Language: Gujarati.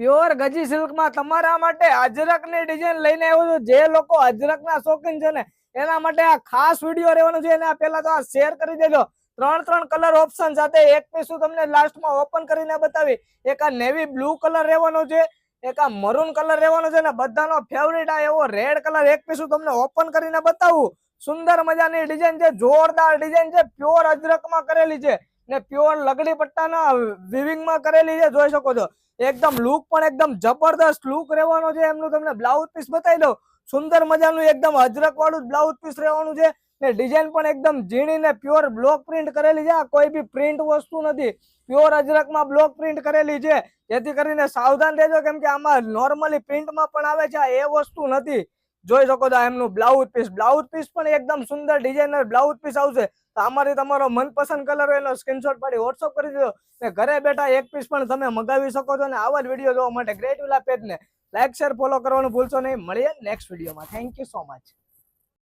પ્યોર ગજી સિલ્કમાં તમારા માટે અજરકની ડિઝાઇન લઈને આવ્યો છું. જે લોકો અજરકના શોખીન છે ને, એના માટે આ ખાસ વીડિયો રહેવાનો છે. અને પહેલા તો આ શેર કરી દેજો. ત્રણ ત્રણ કલર ઓપ્શન સાથે એક પીસ હું તમને લાસ્ટમાં ઓપન કરીને બતાવી. એક આ નેવી બ્લુ કલર રહેવાનો છે. એક આ મરૂન કલર રહેવાનો છે ને, બધાનો ફેવરિટ આ એવો રેડ કલર એક પીસ હું તમને ઓપન કરીને બતાવું. સુંદર મજાની ડિઝાઇન છે, જોરદાર ડિઝાઇન છે પ્યોર અજરકમાં કરેલી છે. ને પ્યોર લગડી પટ્ટાના વિવિંગમાં કરેલી છે, જોઈ શકો છો. એકદમ લુક પણ એકદમ જબરદસ્ત લુક રહેવાનો છે, એમનું તમને બ્લાઉઝ પીસ બતાવી દઉં. સુંદર મજાનું એકદમ અજરક વાળું બ્લાઉઝ પીસ રહેવાનું છે ને ડિઝાઇન પણ એકદમ ઝીણી ને પ્યોર બ્લોક પ્રિન્ટ કરેલી છે. આ કોઈ બી પ્રિન્ટ વસ્તુ નથી. પ્યોર અજરકમાં બ્લોક પ્રિન્ટ કરેલી છે. જેથી કરીને સાવધાન રહેજો, કેમ કે આમાં નોર્મલી પ્રિન્ટમાં પણ આવે છે, આ એ વસ્તુ નથી. જોઈ શકો છો એમનું બ્લાઉઝ પીસ બ્લાઉઝ પીસ પણ એકદમ સુંદર ડિઝાઇનર બ્લાઉઝ પીસ આવશે. તો આમાંથી તમારો મનપસંદ કલર હોય એનો સ્ક્રીનશોટ પાડી વોટ્સઅપ કરી દીધો. ને ઘરે બેઠા એક પીસ પણ તમે મગાવી શકો છો અને આવા જ વીડિયો જોવા માટે ગ્રેટ વિલા પેજને લાઈક શેર ફોલો કરવાનું ભૂલશો નહીં. મળીએ નેક્સ્ટ વિડીયોમાં થેન્ક યુ સો મચ